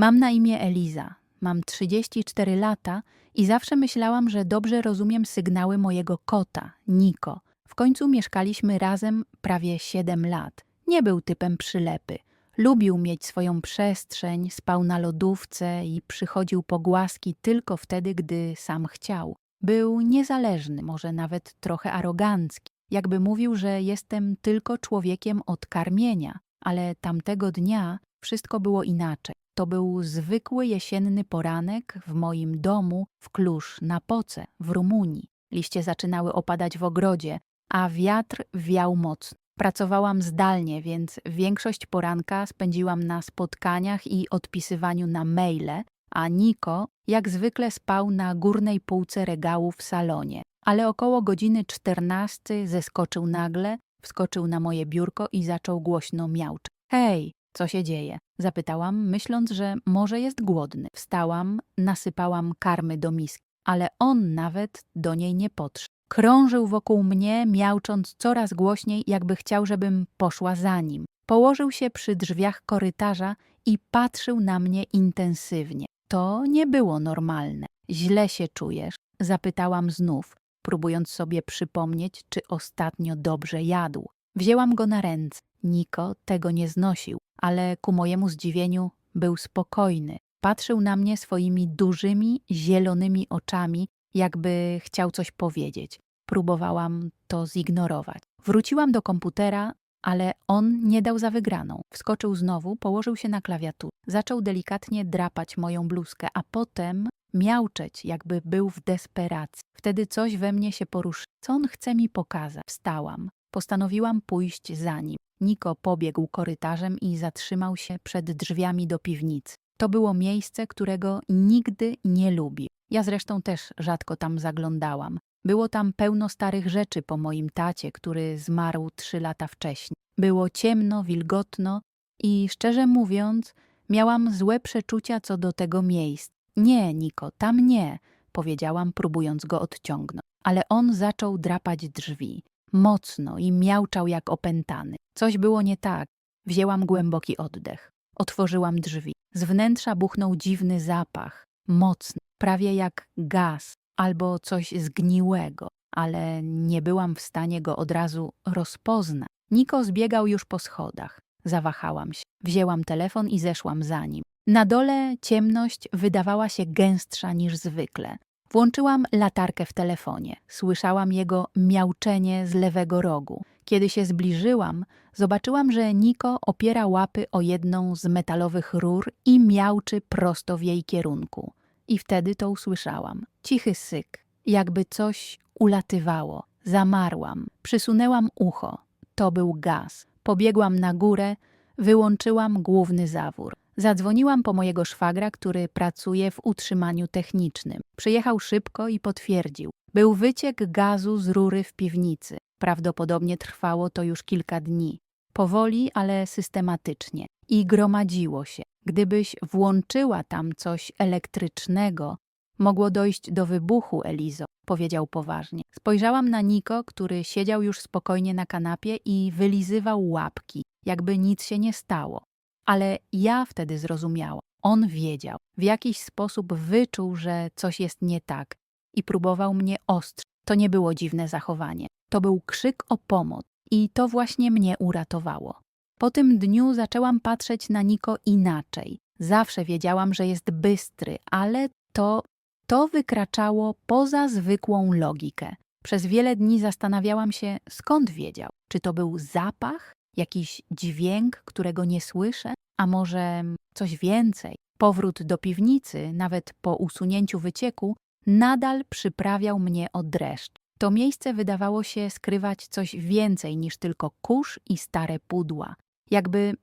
Mam na imię Eliza. Mam 34 lata i zawsze myślałam, że dobrze rozumiem sygnały mojego kota, Niko. W końcu mieszkaliśmy razem prawie 7 lat. Nie był typem przylepy. Lubił mieć swoją przestrzeń, spał na lodówce i przychodził po głaski tylko wtedy, gdy sam chciał. Był niezależny, może nawet trochę arogancki. Jakby mówił, że jestem tylko człowiekiem od karmienia, ale tamtego dnia wszystko było inaczej. To był zwykły jesienny poranek w moim domu w Kluż na Poce w Rumunii. Liście zaczynały opadać w ogrodzie, a wiatr wiał mocno. Pracowałam zdalnie, więc większość poranka spędziłam na spotkaniach i odpisywaniu na maile, a Niko jak zwykle spał na górnej półce regału w salonie. Ale około godziny 14 zeskoczył nagle, wskoczył na moje biurko i zaczął głośno miauczeć. Hej, co się dzieje? Zapytałam, myśląc, że może jest głodny. Wstałam, nasypałam karmy do miski, ale on nawet do niej nie podszedł. Krążył wokół mnie, miaucząc coraz głośniej, jakby chciał, żebym poszła za nim. Położył się przy drzwiach korytarza i patrzył na mnie intensywnie. To nie było normalne. Źle się czujesz? Zapytałam znów, próbując sobie przypomnieć, czy ostatnio dobrze jadł. Wzięłam go na ręce. Niko tego nie znosił, ale ku mojemu zdziwieniu był spokojny. Patrzył na mnie swoimi dużymi, zielonymi oczami, jakby chciał coś powiedzieć. Próbowałam to zignorować. Wróciłam do komputera, ale on nie dał za wygraną. Wskoczył znowu, położył się na klawiaturę. Zaczął delikatnie drapać moją bluzkę, a potem miauczeć, jakby był w desperacji. Wtedy coś we mnie się poruszyło. Co on chce mi pokazać? Wstałam. Postanowiłam pójść za nim. Niko pobiegł korytarzem i zatrzymał się przed drzwiami do piwnicy. To było miejsce, którego nigdy nie lubił. Ja zresztą też rzadko tam zaglądałam. Było tam pełno starych rzeczy po moim tacie, który zmarł trzy lata wcześniej. Było ciemno, wilgotno i szczerze mówiąc, miałam złe przeczucia co do tego miejsca. Nie, Niko, tam nie, powiedziałam, próbując go odciągnąć. Ale on zaczął drapać drzwi. Mocno i miauczał jak opętany. Coś było nie tak. Wzięłam głęboki oddech. Otworzyłam drzwi. Z wnętrza buchnął dziwny zapach. Mocny, prawie jak gaz albo coś zgniłego, ale nie byłam w stanie go od razu rozpoznać. Niko zbiegał już po schodach. Zawahałam się. Wzięłam telefon i zeszłam za nim. Na dole ciemność wydawała się gęstsza niż zwykle. Włączyłam latarkę w telefonie. Słyszałam jego miauczenie z lewego rogu. Kiedy się zbliżyłam, zobaczyłam, że Niko opiera łapy o jedną z metalowych rur i miauczy prosto w jej kierunku. I wtedy to usłyszałam. Cichy syk, jakby coś ulatywało. Zamarłam, przysunęłam ucho. To był gaz. Pobiegłam na górę, wyłączyłam główny zawór. Zadzwoniłam po mojego szwagra, który pracuje w utrzymaniu technicznym. Przyjechał szybko i potwierdził. Był wyciek gazu z rury w piwnicy. Prawdopodobnie trwało to już kilka dni. Powoli, ale systematycznie. I gromadziło się. Gdybyś włączyła tam coś elektrycznego, mogło dojść do wybuchu, Elizo, powiedział poważnie. Spojrzałam na Niko, który siedział już spokojnie na kanapie i wylizywał łapki, jakby nic się nie stało. Ale ja wtedy zrozumiałam. On wiedział, w jakiś sposób wyczuł, że coś jest nie tak i próbował mnie ostrzec. To nie było dziwne zachowanie. To był krzyk o pomoc i to właśnie mnie uratowało. Po tym dniu zaczęłam patrzeć na Niko inaczej. Zawsze wiedziałam, że jest bystry, ale to, to wykraczało poza zwykłą logikę. Przez wiele dni zastanawiałam się, skąd wiedział. Czy to był zapach, jakiś dźwięk, którego nie słyszę, a może coś więcej. Powrót do piwnicy, nawet po usunięciu wycieku, nadal przyprawiał mnie o dreszcz. To miejsce wydawało się skrywać coś więcej niż tylko kurz i stare pudła. Jakby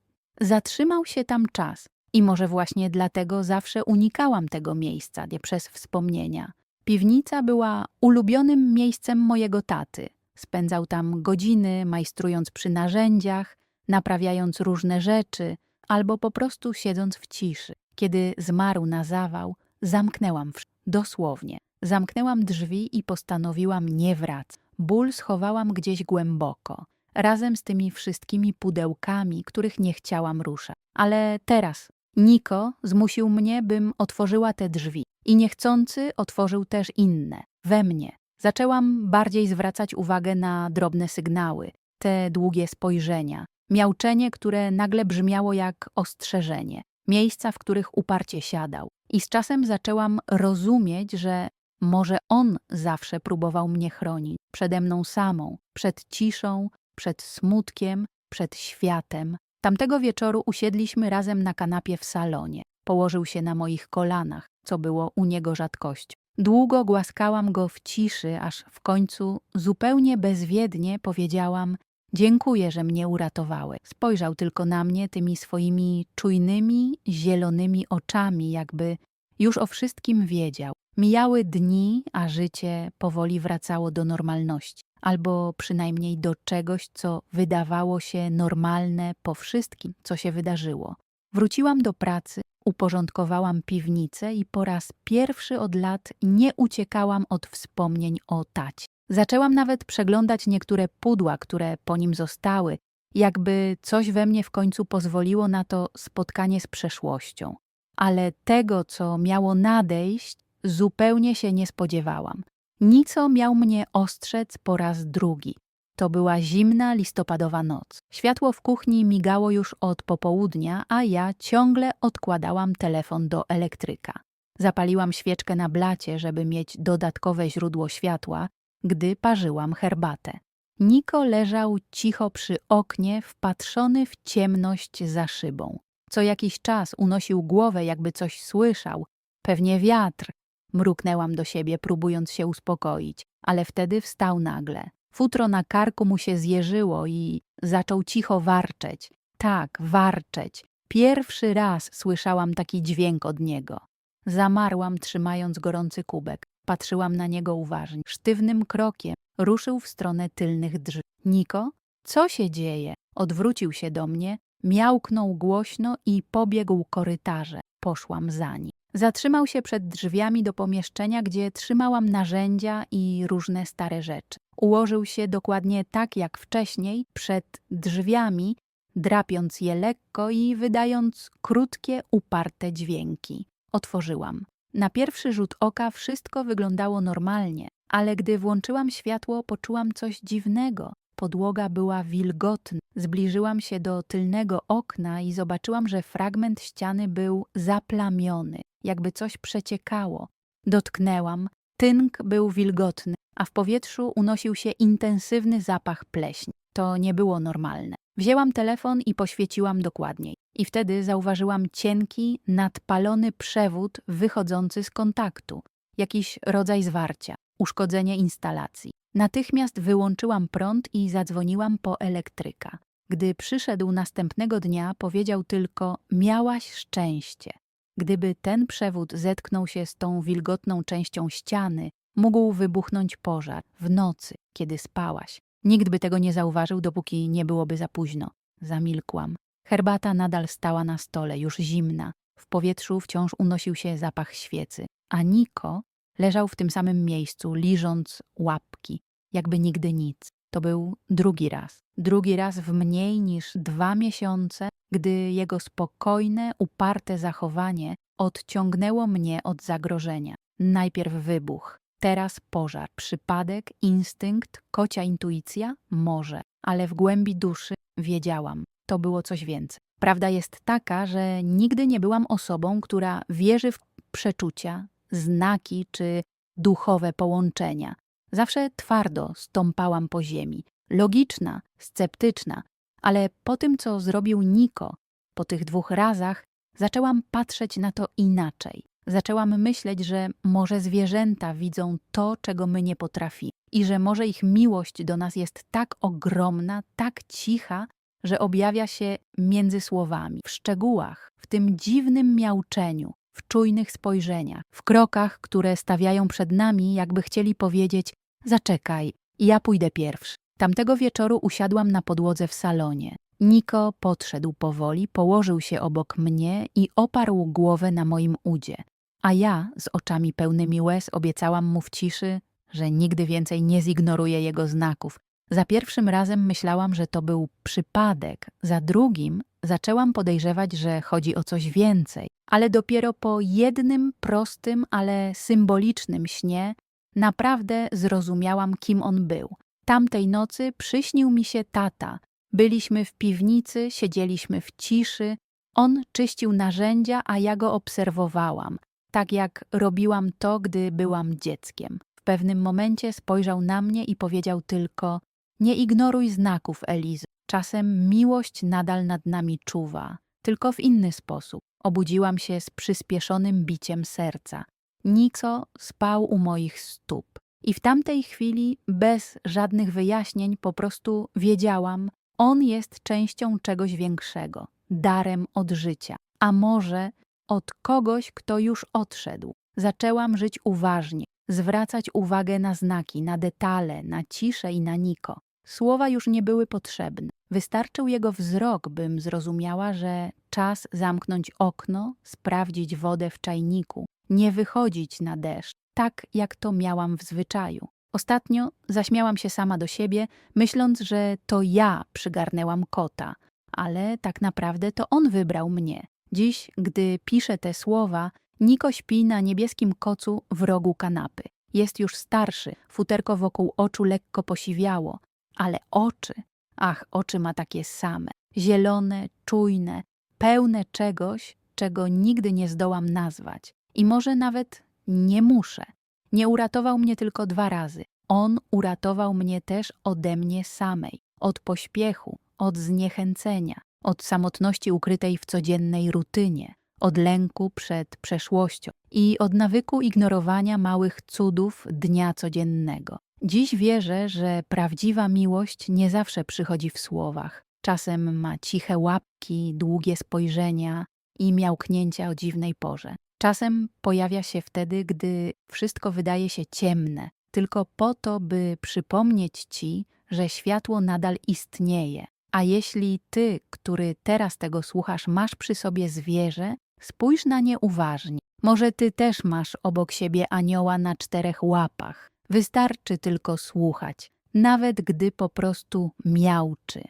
zatrzymał się tam czas. I może właśnie dlatego zawsze unikałam tego miejsca, nie przez wspomnienia. Piwnica była ulubionym miejscem mojego taty. Spędzał tam godziny, majstrując przy narzędziach, naprawiając różne rzeczy, albo po prostu siedząc w ciszy. Kiedy zmarł na zawał, zamknęłam dosłownie. Zamknęłam drzwi i postanowiłam nie wracać. Ból schowałam gdzieś głęboko, razem z tymi wszystkimi pudełkami, których nie chciałam ruszać. Ale teraz Niko zmusił mnie, bym otworzyła te drzwi i niechcący otworzył też inne, we mnie. Zaczęłam bardziej zwracać uwagę na drobne sygnały, te długie spojrzenia, miauczenie, które nagle brzmiało jak ostrzeżenie, miejsca, w których uparcie siadał. I z czasem zaczęłam rozumieć, że może on zawsze próbował mnie chronić przede mną samą, przed ciszą, przed smutkiem, przed światem. Tamtego wieczoru usiedliśmy razem na kanapie w salonie. Położył się na moich kolanach, co było u niego rzadkością. Długo głaskałam go w ciszy, aż w końcu zupełnie bezwiednie powiedziałam: Dziękuję, że mnie uratowałeś. Spojrzał tylko na mnie tymi swoimi czujnymi, zielonymi oczami, jakby już o wszystkim wiedział. Mijały dni, a życie powoli wracało do normalności, albo przynajmniej do czegoś, co wydawało się normalne po wszystkim, co się wydarzyło. Wróciłam do pracy, uporządkowałam piwnicę i po raz pierwszy od lat nie uciekałam od wspomnień o tacie. Zaczęłam nawet przeglądać niektóre pudła, które po nim zostały, jakby coś we mnie w końcu pozwoliło na to spotkanie z przeszłością. Ale tego, co miało nadejść, zupełnie się nie spodziewałam. Nico miał mnie ostrzec po raz drugi. To była zimna listopadowa noc. Światło w kuchni migało już od popołudnia, a ja ciągle odkładałam telefon do elektryka. Zapaliłam świeczkę na blacie, żeby mieć dodatkowe źródło światła, gdy parzyłam herbatę. Niko leżał cicho przy oknie, wpatrzony w ciemność za szybą. Co jakiś czas unosił głowę, jakby coś słyszał. Pewnie wiatr. Mruknęłam do siebie, próbując się uspokoić, ale wtedy wstał nagle. Futro na karku mu się zjeżyło i zaczął cicho warczeć. Tak, warczeć. Pierwszy raz słyszałam taki dźwięk od niego. Zamarłam, trzymając gorący kubek. Patrzyłam na niego uważnie. Sztywnym krokiem ruszył w stronę tylnych drzwi. Niko, co się dzieje? Odwrócił się do mnie, miałknął głośno i pobiegł korytarze. Poszłam za nim. Zatrzymał się przed drzwiami do pomieszczenia, gdzie trzymałam narzędzia i różne stare rzeczy. Ułożył się dokładnie tak jak wcześniej, przed drzwiami, drapiąc je lekko i wydając krótkie, uparte dźwięki. Otworzyłam. Na pierwszy rzut oka wszystko wyglądało normalnie, ale gdy włączyłam światło, poczułam coś dziwnego. Podłoga była wilgotna. Zbliżyłam się do tylnego okna i zobaczyłam, że fragment ściany był zaplamiony, jakby coś przeciekało. Dotknęłam. Tynk był wilgotny, a w powietrzu unosił się intensywny zapach pleśni. To nie było normalne. Wzięłam telefon i poświeciłam dokładniej. I wtedy zauważyłam cienki, nadpalony przewód wychodzący z kontaktu. Jakiś rodzaj zwarcia, uszkodzenie instalacji. Natychmiast wyłączyłam prąd i zadzwoniłam po elektryka. Gdy przyszedł następnego dnia, powiedział tylko: Miałaś szczęście. Gdyby ten przewód zetknął się z tą wilgotną częścią ściany, mógł wybuchnąć pożar w nocy, kiedy spałaś. Nikt by tego nie zauważył, dopóki nie byłoby za późno. Zamilkłam. Herbata nadal stała na stole, już zimna. W powietrzu wciąż unosił się zapach świecy, a Niko leżał w tym samym miejscu, liżąc łapki, jakby nigdy nic. To był drugi raz. Drugi raz w mniej niż dwa miesiące, gdy jego spokojne, uparte zachowanie odciągnęło mnie od zagrożenia. Najpierw wybuch, teraz pożar, przypadek, instynkt, kocia intuicja? Może, ale w głębi duszy wiedziałam, to było coś więcej. Prawda jest taka, że nigdy nie byłam osobą, która wierzy w przeczucia, znaki czy duchowe połączenia. Zawsze twardo stąpałam po ziemi, logiczna, sceptyczna, ale po tym, co zrobił Niko, po tych dwóch razach, zaczęłam patrzeć na to inaczej. Zaczęłam myśleć, że może zwierzęta widzą to, czego my nie potrafimy, i że może ich miłość do nas jest tak ogromna, tak cicha, że objawia się między słowami, w szczegółach, w tym dziwnym miauczeniu, w czujnych spojrzeniach, w krokach, które stawiają przed nami, jakby chcieli powiedzieć: Zaczekaj, ja pójdę pierwszy. Tamtego wieczoru usiadłam na podłodze w salonie. Niko podszedł powoli, położył się obok mnie i oparł głowę na moim udzie. A ja, z oczami pełnymi łez, obiecałam mu w ciszy, że nigdy więcej nie zignoruję jego znaków, Za pierwszym razem myślałam, że to był przypadek, za drugim zaczęłam podejrzewać, że chodzi o coś więcej. Ale dopiero po jednym prostym, ale symbolicznym śnie naprawdę zrozumiałam, kim on był. Tamtej nocy przyśnił mi się tata. Byliśmy w piwnicy, siedzieliśmy w ciszy. On czyścił narzędzia, a ja go obserwowałam, tak jak robiłam to, gdy byłam dzieckiem. W pewnym momencie spojrzał na mnie i powiedział tylko: Nie ignoruj znaków, Elizy. Czasem miłość nadal nad nami czuwa, tylko w inny sposób. Obudziłam się z przyspieszonym biciem serca. Niko spał u moich stóp. I w tamtej chwili, bez żadnych wyjaśnień, po prostu wiedziałam, on jest częścią czegoś większego, darem od życia, a może od kogoś, kto już odszedł. Zaczęłam żyć uważnie, zwracać uwagę na znaki, na detale, na ciszę i na Niko. Słowa już nie były potrzebne. Wystarczył jego wzrok, bym zrozumiała, że czas zamknąć okno, sprawdzić wodę w czajniku, nie wychodzić na deszcz, tak jak to miałam w zwyczaju. Ostatnio zaśmiałam się sama do siebie, myśląc, że to ja przygarnęłam kota, ale tak naprawdę to on wybrał mnie. Dziś, gdy piszę te słowa, Niko śpi na niebieskim kocu w rogu kanapy. Jest już starszy, futerko wokół oczu lekko posiwiało, ale oczy, ach, oczy ma takie same, zielone, czujne, pełne czegoś, czego nigdy nie zdołam nazwać. I może nawet nie muszę. Nie uratował mnie tylko dwa razy. On uratował mnie też ode mnie samej, od pośpiechu, od zniechęcenia, od samotności ukrytej w codziennej rutynie, od lęku przed przeszłością i od nawyku ignorowania małych cudów dnia codziennego. Dziś wierzę, że prawdziwa miłość nie zawsze przychodzi w słowach. Czasem ma ciche łapki, długie spojrzenia i miałknięcia o dziwnej porze. Czasem pojawia się wtedy, gdy wszystko wydaje się ciemne, tylko po to, by przypomnieć ci, że światło nadal istnieje. A jeśli ty, który teraz tego słuchasz, masz przy sobie zwierzę, spójrz na nie uważnie. Może ty też masz obok siebie anioła na czterech łapach. Wystarczy tylko słuchać, nawet gdy po prostu miauczy.